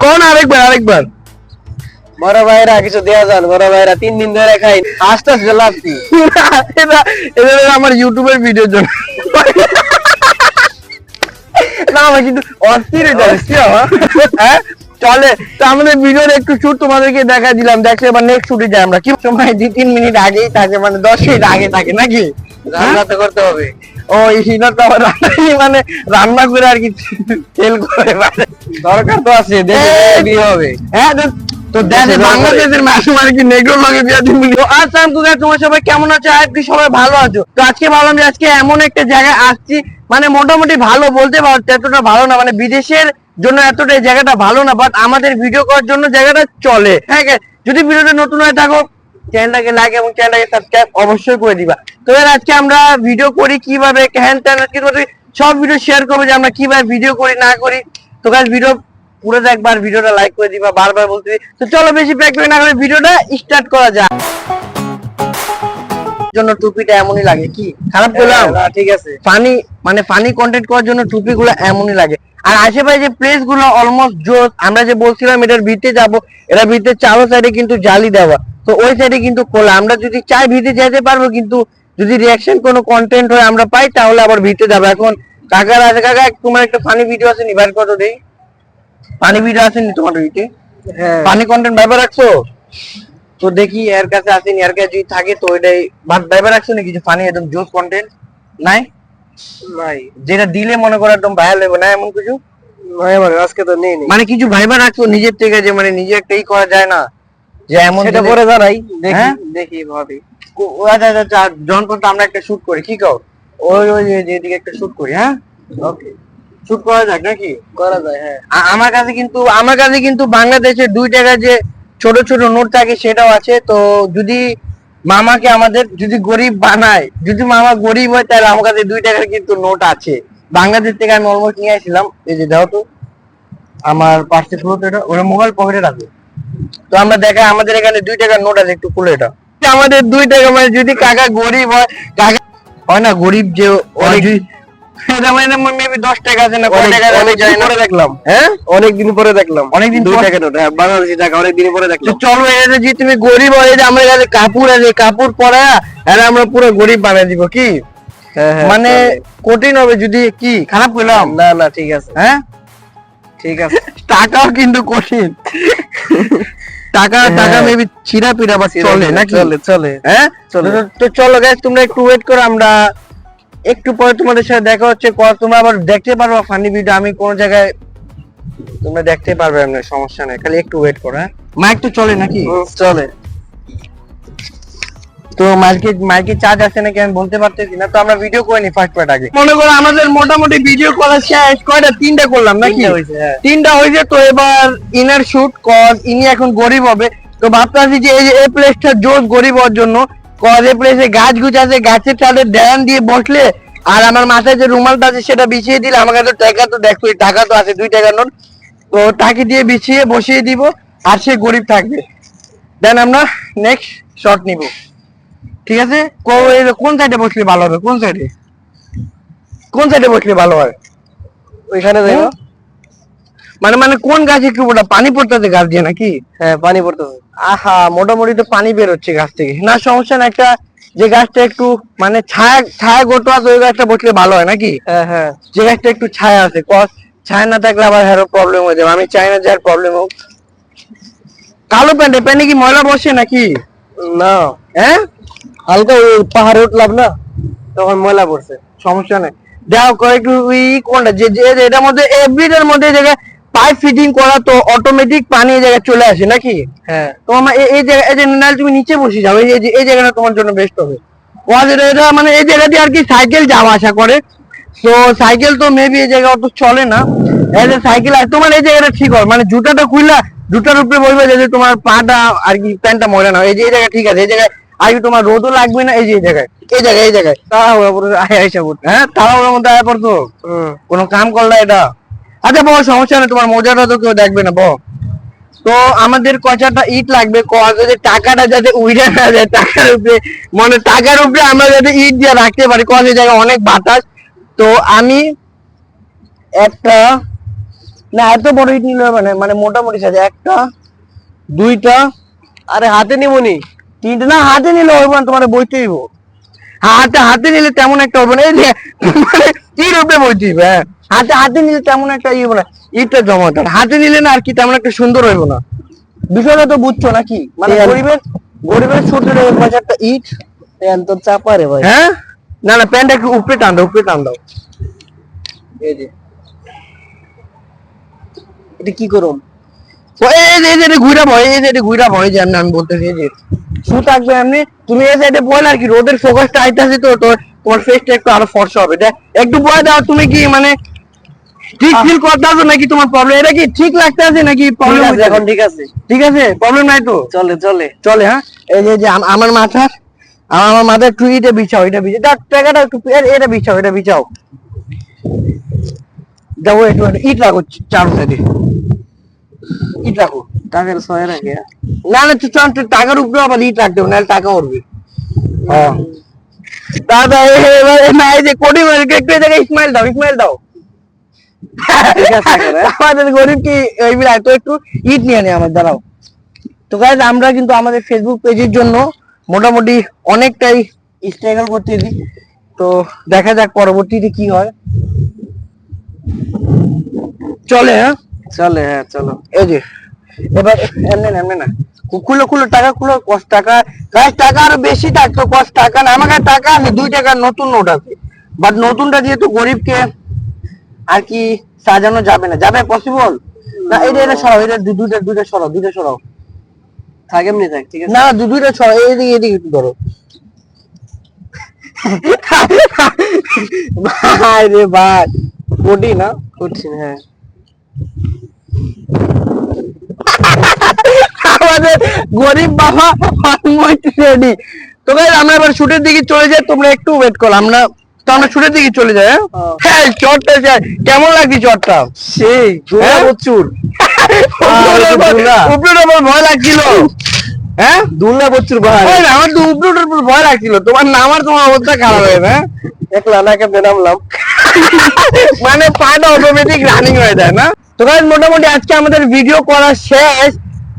কোন আরেকবার আরেকবার? বড় ভাইরা কিছু দেয়া যান বড় ভাইরা তিন দিন ধরে খাই। আস্তে আস্তে লাভছি এটা এটা আমার ইউটিউবের ভিডিওর জন্য। না আমার কিন্তু অস্থির আমার হ্যাঁ? চলে। তো আমাদের ভিডিওর একটু শুট তোমাদেরকে দেখা দিলাম। দেখলে এবার নেক্সট শুটে যাই আমরা। কি সময়? দুই তিন মিনিট আগেই থাকে মানে দশ মিনিট আগে থাকে নাকি? রান্না তো করতে হবে। ও এটা তো রান্নাই মানে রান্না করে আর কি তেল করে মানে। দরকার তো আছে দেশে হবে। হ্যাঁ তো- দেশে বাংলাদেশের মানুষ মানে কি নেগ্রো লাগে বিয়া দিন মিলিয়ে আচ্ছা তোমরা তোমার সবাই কেমন আছো? আর কি সবাই ভালো আছো? তো আজকে ভাবলাম যে আজকে এমন একটা জায়গায় আসছি মানে মোটামুটি ভালো বলতে পারো এতটা ভালো না মানে বিদেশের জন্য এতটা জায়গাটা ভালো না বাট আমাদের ভিডিও করার জন্য জায়গাটা চলে। হ্যাঁ যদি ভিডিওটা নতুন হয়ে থাকো চ্যানেলটাকে লাইক এবং চ্যানেলটাকে সাবস্ক্রাইব অবশ্যই করে দিবা। তো আজকে আমরা ভিডিও করি কীভাবে হ্যান ত্যান কি বলতে সব ভিডিও শেয়ার করব যে আমরা কীভাবে ভিডিও করি, না করি। তো গাছ ভিডিও পুরো একবার ভিডিওটা লাইক করে দিবা, বারবার বলতে তো চলো বেশি প্যাক না করে ভিডিওটা স্টার্ট করা যাক। জন্য টুপিটা এমনই লাগে কি? খারাপ করলাম না, ঠিক আছে। ফানি মানে ফানি কন্টেন্ট করার জন্য টুপিগুলো এমনই লাগে। আর আশেপাশে যে প্লেসগুলো অলমোস্ট জোস আমরা যে বলছিলাম এটার ভিতরে যাব এটা ভিতরে চারো সাইডে কিন্তু জালি দেওয়া। তো ওই সাইডে কিন্তু খোলা। আমরা যদি চাই ভিতরে যেতে পারব কিন্তু যদি রিয়াকশন কোনো কন্টেন্ট হয় আমরা পাই তাহলে আবার ভিতরে যাব। এখন কাকার আছে কাকা তোমার একটা ফানি ভিডিও আছে নি? বাইর কত দেই ফানি ভিডিও আছে নি তোমার ভিতরে হ্যাঁ। ফানি কন্টেন্ট ভাইবার রাখছো? তো দেখি এর কাছে আসেনি এর কাছে যদি থাকে তো ওইটাই ভাইবার রাখছো নি কিছু ফানি একদম জোস কন্টেন্ট নাই? নাই। যেটা দিলে মনে করো একদম ভাইরাল হবে না এমন কিছু? আমার আজকে তো নেই মানে কিছু ভাইবা রাখছো নিজের থেকে যে মানে নিজে একটা ই করা যায় না যে এমন সেটা পরে জানাই দেখি হ্যাঁ? দেখি ভাবি। ও আচ্ছা আচ্ছা, আচ্ছা জন পর্যন্ত আমরা একটা শুট করি কি কও? ওই ওই যে- যেদিকে একটা শুট করি হ্যাঁ? ওকে। শুট করা যাক নাকি? করা যায় হ্যাঁ। আমার কাছে কিন্তু আমার কাছে কিন্তু বাংলাদেশের দুই টাকা যে ছোট ছোট নোট থাকে, সেটাও আছে। তো যদি মামাকে আমাদের, যদি গরিব বানায়, যদি মামা গরিব হয়, তাহলে আমার কাছে দুই টাকার কিন্তু নোট আছে। বাংলাদেশ থেকে আমি অলমোস্ট নিয়ে আসছিলাম। এই যে দাও তো। আমার পার্সে খুলো তো এটা ওরা মোবাইল পকেটে রাখবে। তো আমরা দেখা আমাদের এখানে দুই টাকার নোট আছে, একটু খুলে এটা আমাদের দুই টাকা মানে যদি কাকা গরিব হয়, কাকা হয় না, গরিব যে মানে মেবি দশ টাকা আছে না কয় অনেক টাকা আছে আমি অনেক জানি দিন না। পরে দেখলাম। অনেক দিন পরে দেখলাম। অনেকদিন দুই পর? টাকা নোট বাংলাদেশি টাকা অনেক পরে দেখলাম। চলো এটা যে তুমি গরিব হয়ে যে আমার কাছে কাপড় আছে কাপড় পরা আর আমরা পুরো গরিব বানিয়ে দিব কি? কঠিন হবে যদি কি? খারাপ করলাম? না না ঠিক আছে। হ্যাঁ? ঠিক আছে। টাকাও কিন্তু কঠিন। টাকা টাকা হ্যাঁ। মেবি ছিঁড়া পিড়া বা চলে নাকি? চলে চলে। হ্যাঁ? চলে। তো- তো চলো গাইস তোমরা একটু ওয়েট করো আমরা একটু পরে তোমাদের সাথে দেখা হচ্ছে তোমরা আবার দেখতে পারবে ফানি ভিডিও আমি কোন জায়গায় তোমরা দেখতে পারবে না সমস্যা নেই খালি একটু ওয়েট করো হ্যাঁ? মাইক তো চলে নাকি? চলে। তো মাইকে মাইকে চার্জ আছে নাকি আমি বলতে পারতেছি না তো আমরা ভিডিও করে নি ফার্স্ট পার্ট আগে। মনে করো আমাদের মোটামুটি ভিডিও করা শেষ কয়টা? তিনটা করলাম নাকি? তিনটা হয়েছে, হ্যাঁ। তো এবার ইনার শুট কজ ইনি এখন গরিব হবে তো ভাবতেছি যে এই যে এই প্লেসটা জোর গরিব হওয়ার জন্য এই প্লেসে গাছ গুছ আছে গাছের চালে ড্যান দিয়ে বসলে, আর আমার মাথায় যে রুমালটা আছে সেটা বিছিয়ে দিলে আমার কাছে টাকা তো দেখো টাকা তো আছে, দুই টাকার নোট। তো টাকি দিয়ে বিছিয়ে বসিয়ে দিব, আর সে গরিব থাকবে। দেন আমরা নেক্সট শট নিব। ঠিক আছে? কোন সাইডে বসলে ভালো হবে? কোন সাইডে কোন সাইডে বসলে ভালো হয়? ওইখানে হুম? মানে মানে কোন গাছে একটু ওটা পানি পড়তেছে গাছ দিয়ে নাকি? হ্যাঁ পানি পড়তেছে। আহা মোটামুটি তো পানি বের হচ্ছে গাছ থেকে। না সমস্যা না একটা যে গাছটা একটু মানে ছায়া ছায়া গত আছে ওই গাছটা বসলে ভালো হয় নাকি? হ্যাঁ হ্যাঁ। যে গাছটা একটু ছায়া আছে কস ছায়া না থাকলে আবার হ্যারো প্রবলেম হয়ে যাবে। আমি চাই না যে আর প্রবলেম হোক। কালো প্যান্টে প্যান্টে কি ময়লা বসে নাকি? না। হ্যাঁ? হালকা পাহাড়ে উঠলাম না তখন ময়লা পড়ছে। সমস্যা নেই। দেখো কয়েকটু ওই কোনটা? যে এটার মধ্যে এভরিটার মধ্যে জায়গায় পাইপ ফিটিং করা তো অটোমেটিক পানি এই জায়গায় চলে আসে নাকি? হ্যাঁ। তো আমার এই জায়গা এই যে নাহলে তুমি নিচে বসে যাও এই এই জায়গাটা তোমার জন্য বেস্ট হবে। ও এটা মানে এই জায়গা দিয়ে আর কি সাইকেল যাওয়া আসা করে। তো সাইকেল তো মেবি এই জায়গা অত চলে না। এই যে সাইকেল আর তোমার এই জায়গাটা ঠিক হয়। মানে জুতাটা খুললা জুতার উপরে বলবে যে তোমার পাটা আর কি প্যান্টটা ময়লা না। এই যে এই জায়গা ঠিক আছে। এই জায়গায় আর কি তোমার রোদও লাগবে না। এই যে এই জায়গায়। এই জায়গায় এই জায়গায়। তা ওরা পুরো আয় আইসা পড়ছে হ্যাঁ ওর মধ্যে আয়া পড়তো। কোনো কাম করলা এটা? আচ্ছা বল সমস্যা নেই, তোমার মজাটা তো কেউ দেখবে না বল তো আমাদের কচাটা ইট লাগবে? যে টাকাটা যাতে উইড়ে না যায়, টাকার উপরে মানে টাকার উপরে আমরা যাতে ইট দিয়ে রাখতে পারি এই জায়গায় অনেক বাতাস। তো আমি একটা, না, এত বড় ইট নিলে হবে না মানে মোটামুটি সাইজ একটা, দুইটা, আরে, হাতে নিমুনি তিনটা, না, হাতে নিলে হবে না, তোমার বইতে দিব হাতে হাতে নিলে তেমন একটা হবে না, এই যে মানে কি রূপে বইতে হ্যাঁ। হাতে হাতে নিলে তেমন একটা ইয়ে না ইটটা জমাটা হাতে নিলে না আর কি তেমন একটা সুন্দর হইব না। বিষয়টা তো বুঝছ নাকি? মানে গরিবের গরিবের ছোট একটা ইট। প্যান তো চাপা রে ভাই। হ্যাঁ? না না প্যান্টটা একটু উপরে টান দাও উপরে টান দাও। এই যে। এটা কি করুম এই যে এই যে ঘুরা ভয় এই যে এটা ঘুরা ভয় যে আমি আমি বলতেছি এই যে। শু থাকবে এমনি। তুমি এই সাইডে বল আর কি রোদের ফোকাসটা আইতাছে তো তো তোমার ফেসটা একটু আরও ফর্সা হবে। দেখ একটু বয় দাও তুমি কি মানে ঠিক ফিল করতে নাকি তোমার প্রবলেম এটা কি ঠিক লাগতে আছে নাকি ঠিক প্রবলেম আছে এখন ঠিক আছে। ঠিক আছে? প্রবলেম নাই তো? চলে চলে। চলে হ্যাঁ? এই যে যে আমার মাথার আমার মাথার একটু এটা বিছাও এটা বিছাও। তার টাকাটা একটু এটা বিছাও এটা বিছাও। যাব একটু ইট রাখো চার সাইডে। ইট রাখো। টাকার ছয় রাখে না না তুই চল টাকার উপরে আবার ইট রাখতে হবে নাহলে টাকা উঠবে। হ্যাঁ। দাদা এবারে না এই যে কোটি একটু জায়গায় ইসমাইল দাও ইসমাইল দাও ঠিক আছে, এখন, হ্যাঁ? আমাদের গরিব কি এই বিলাই তো একটু ইট নিয়ে নে আমার দাঁড়াও। তো গাইজ আমরা কিন্তু আমাদের ফেসবুক পেজের জন্য মোটামুটি অনেকটাই স্ট্রাগল করতে দিই তো দেখা যাক পরবর্তীতে কি হয়। চলে হ্যাঁ? চলে হ্যাঁ চলো। এই যে এবার এমনি না এমনি না। খুলো খুলো টাকা খুলো কষ্ট টাকা। গাছ টাকা আরও বেশি থাকতো কষ্ট টাকা না। আমার কাছে টাকা আছে দুই টাকার নতুন নোট আছে। বাট নতুনটা যেহেতু গরিবকে আর কি সাজানো যাবে না। যাবে পসিবল না এটা এটা সরাও এটা দুইটা দুইটা সরাও দুইটা সরাও। থাক এমনি থাক ঠিক আছে? না দুইটা সরাও এইদিকে এদিকে একটু ধরো। ভাই রে ভাই কোটি না? কঠিন হ্যাঁ। আমাদের গরিব বাবা অলমোস্ট রেডি তো আমরা এবার শুটের দিকে চলে যাই তোমরা একটু ওয়েট করো আমরা আমরা শুটের দিকে চলে যাই হ্যাঁ? হ্যাঁ। চটটা কেমন লাগছে চটটা সেই হ্যাঁ? প্রচুর। উপর- ভয় লাগছিল। হ্যাঁ? প্রচুর আমার তো ভয় লাগছিল। তোমার নামার তোমার অবস্থা খারাপ হয়ে হ্যাঁ? একলা না কেমনে নামলাম মানে পাটা অটোমেটিক রানিং হয়ে যায় না? তো মোটামুটি আজকে আমাদের ভিডিও করা শেষ।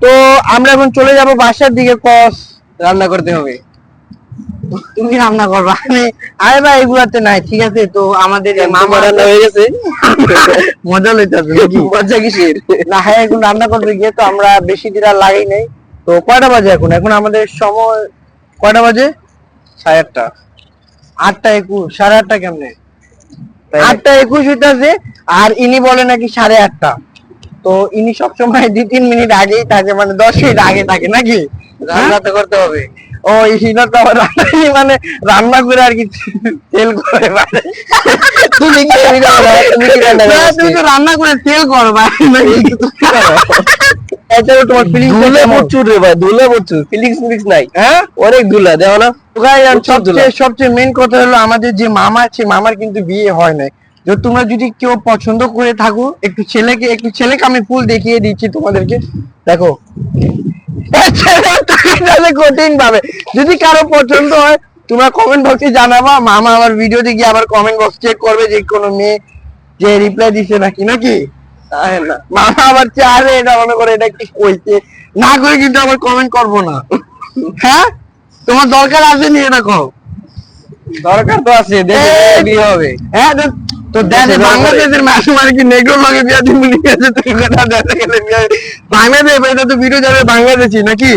তো আমরা এখন চলে যাব বাসার দিকে কস রান্না করতে হবে। তুমি রান্না করবা। আমি আরে ভাই এগুলাতে নাই ঠিক আছে? তো আমাদের মামা রান্না হয়ে গেছে? মজা মজা কিসের? না হ্যাঁ এখন রান্না করবে গিয়ে তো আমরা বেশি দিন আর লাগাই নাই। তো কয়টা বাজে এখন? এখন আমাদের সময় কয়টা বাজে? সাড়ে আটটা। আটটা একুশ সাড়ে আটটা কেমনে? আটটা একুশ হইতাছে আর ইনি বলে নাকি সাড়ে আটটা। তো ইনি সবসময় দুই তিন মিনিট আগেই থাকে মানে দশ মিনিট আগে থাকে নাকি? রান্না তো করতে হবে। ও ইনা তো আবার মানে রান্না করে আর কি তেল করে তুমি কি তুমি কি রান্না তুমি তো রান্না করে তেল করো ভাই। নাকি তোমার ফিলিংস দুলা প্রচুর রে ভাই দুলা প্রচুর। ফিলিংস ফিলিংস নাই। হ্যাঁ? অনেক দুলা দেখো না? ভাই আর প্রচুর সবচেয়ে সবচেয়ে মেন কথা হলো আমাদের যে মামা আছে মামার কিন্তু বিয়ে হয় নাই। তো তোমরা যদি কেউ পছন্দ করে থাকো একটু ছেলেকে একটু ছেলেকে আমি ফুল দেখিয়ে দিচ্ছি তোমাদেরকে। দেখো। কঠিন ভাবে। যদি কারও পছন্দ হয় তোমরা কমেন্ট বক্সে জানাবা। মামা আমার ভিডিও দেখে আবার কমেন্ট বক্স চেক করবে যে কোনো মেয়ে যে রিপ্লাই দিছে নাকি নাকি? মামা আবার চারে এটা মনে করে এটা কি কইছে? না করে কিন্তু আবার কমেন্ট করব না। হ্যাঁ? তোমার দরকার আছে নি এটা কও? দরকার তো আছে দেখে হবে। হ্যাঁ তো- তো দেখে বাংলাদেশের মাসে মানে কি নেগ্রো লগে বিয়া দিন মিলি আছে তুই কথা দেখে গেলে বিয়া বাংলাদেশ এটা তো ভিডিও যাবে বাংলাদেশি নাকি?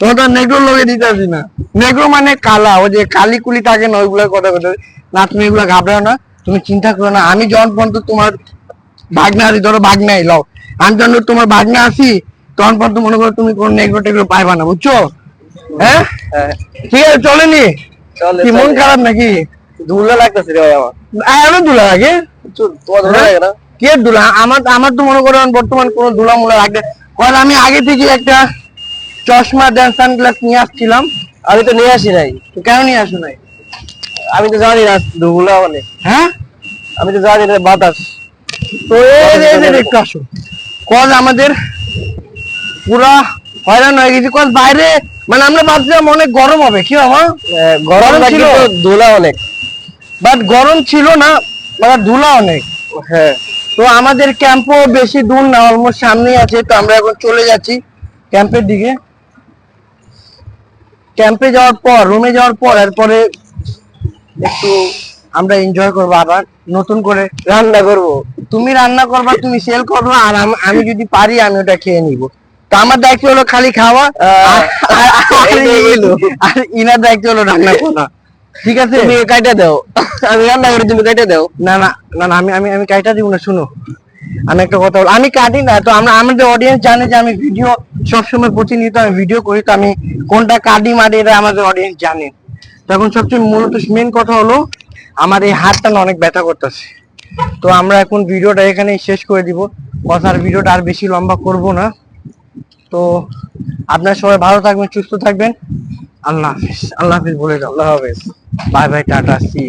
তোমার তো লগে দিতে আসি না। নেগ্রো মানে কালা ও যে কালি কুলি থাকে না ওইগুলোর কথা কথা না তুমি এগুলো ঘাবড়াও না তুমি চিন্তা করো না। আমি যখন পর্যন্ত তোমার ভাগনা আছি ধরো ভাগনাই লও। আমি যখন তোমার ভাগনা আছি তখন পর্যন্ত মনে করো তুমি কোন নেগ্রো টেগ্রো পাইবা না বুঝছ? হ্যাঁ? হ্যাঁ। ঠিক আছে চলেনি? চলে কি মন খারাপ নাকি? দুলা লাগতেছে রে ভাই আমার। আরও লাগে? তোমার লাগে না? কে আমার আমার তো মনে করো বর্তমান কোনো মুলা রাখবে কারণ আমি আগে থেকে একটা চশমা দেন সানগ্লাস নিয়ে আসছিলাম। আমি তো নিয়ে আসি নাই। তো কেন নিয়ে আসো নাই? আমি তো জানি না দুলা মানে। হ্যাঁ? আমি তো জানি না বাতাস। তো একটু আসো। কজ আমাদের পুরা হয়রান হয়ে গেছে। কজ বাইরে মানে আমরা ভাবছিলাম অনেক গরম হবে। কি বাবা? গরম গরম ছিল? দোলা অনেক। বাট গরম ছিল না মানে ধুলা অনেক। হ্যাঁ। তো আমাদের ক্যাম্পও বেশি দূর না অলমোস্ট সামনেই আছে তো আমরা এখন চলে যাচ্ছি ক্যাম্পের দিকে। ক্যাম্পে যাওয়ার পর রুমে যাওয়ার পর এরপরে একটু আমরা এনজয় করব আবার নতুন করে রান্না করব। তুমি রান্না করবা তুমি সেল করবা আর আমি যদি পারি আমি ওটা খেয়ে নিব। তো আমার দায়িত্ব হলো খালি খাওয়া। আর ইনার দায়িত্ব হলো রান্না করা। ঠিক আছে? তুমি কাইটা দাও। আমি রান্না করে তুমি কাইটা দাও। না না না না আমি আমি আমি কাইটা দিব না শুনো। আমি একটা কথা বল আমি কাটি না তো আমরা আমাদের অডিয়েন্স জানে যে আমি ভিডিও সবসময় প্রতিনিয়ত আমি ভিডিও করি তো আমি কোনটা কাটি মারি এটা আমাদের অডিয়েন্স জানে। তখন সবচেয়ে মূলত মেন কথা হলো আমার এই হাতটা না অনেক ব্যথা করতেছে। তো আমরা এখন ভিডিওটা এখানেই শেষ করে দিব। কথার ভিডিওটা আর বেশি লম্বা করব না। তো আপনারা সবাই ভালো থাকবেন সুস্থ থাকবেন। আল্লাহ হাফিজ আল্লাহ হাফিজ বলে দাও আল্লাহ হাফেজ। Bye bye tata C